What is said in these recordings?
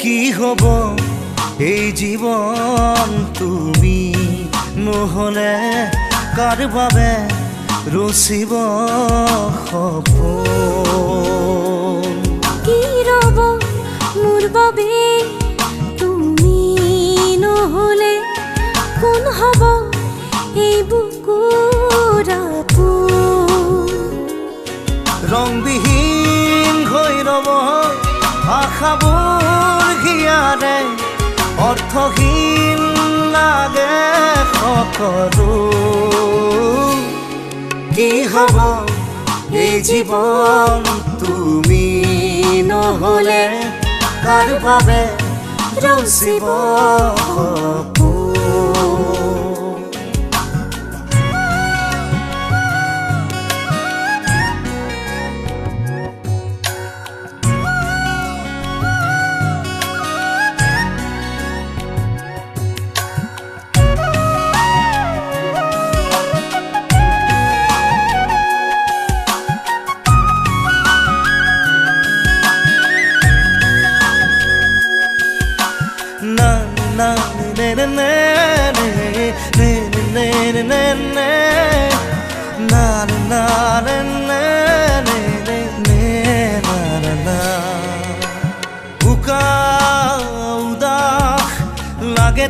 হব এই জীৱন তুমি নহ'লে কাৰ বাবে ৰচিব সপোন কি ৰব মোৰ বাবে তুমি নহলে কোন হ'ব এই বুকুৰ আপোন? অৰ্থহীন লাগে সকলো কি হ'ব এই জীৱন তুমি নহ'লে কাৰ বাবে ৰচিব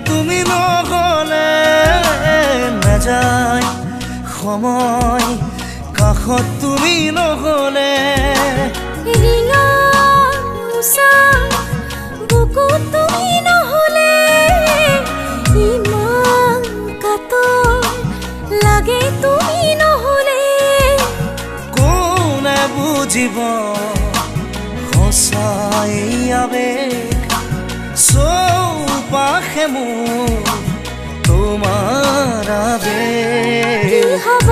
তুমি নগলে নাযায় সময় কাষত তুমি নহ'লে বুজিব সঁচাই আবেগ চৌপাশে মোৰ তোমাৰ আবেগ। হ'ব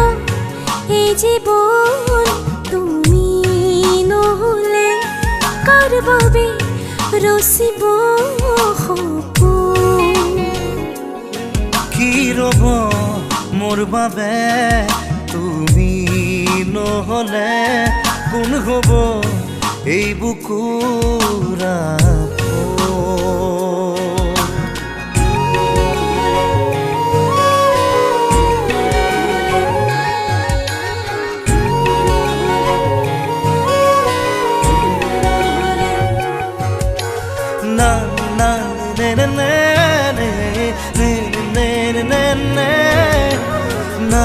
এই জীৱন তুমি নহলে কাৰ বাবে ৰচিব কি ৰ'ব মোৰ বাবে তুমি নহ'লে আগুন হব এই বুকুরা না না নে নে নে নে নে না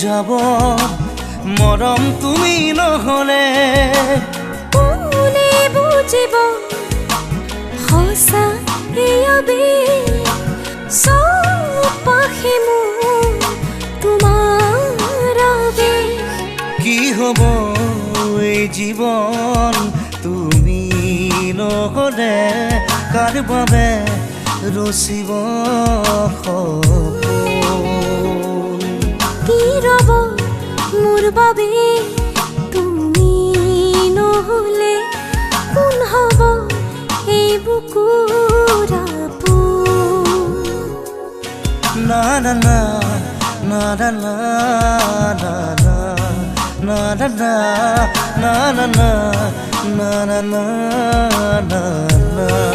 যাব মৰম তুমি নহ'লে। কোনে বুজিব সঁচা কি হ'ব এই জীৱন তুমি নহ'লে? কাৰ বাবে ৰচিব মোৰ বাবে তুমি নহলে কোন হ'ব এই বুকুৰ আপোন? na na na na na na na na na na na na na na na na na